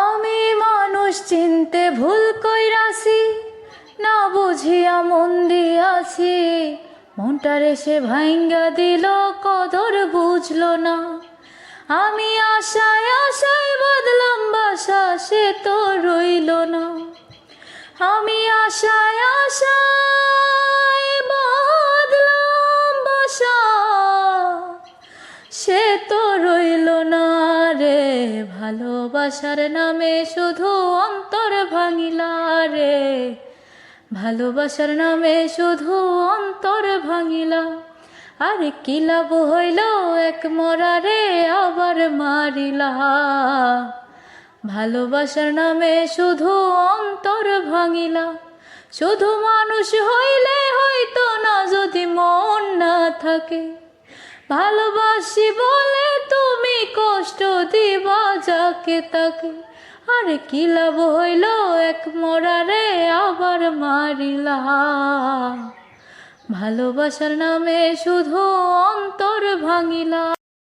আমি মানুষ চিনতে ভুল কইরাছি, না বুঝিয়া মন দিয়াছি। মনটারে সে ভাঙ্গা দিল, কদর বুঝলো না। আমি আশায় আশায় বদলাম বাসা, সে তো রইল না। আমি আশায় আশায় বদলাম বাসা, সে তো রইল না। ভালোবাসার নামে শুধু অন্তর ভাঙিলা রে। ভালোবাসার নামে শুধু অন্তর ভাঙিলা। আরে কি লাভ হইল এক মরারে আবার মারিলা। ভালোবাসার নামে শুধু অন্তর ভাঙিলা। শুধু মানুষ হইলে হয়তো না যদি মন না থাকে। ভালোবাসি বলে যাকে তাকে। আর কি লাভ হইল এক মরারে আবার মারিলা ভালোবাসার নামে শুধু অন্তর ভাঙিলা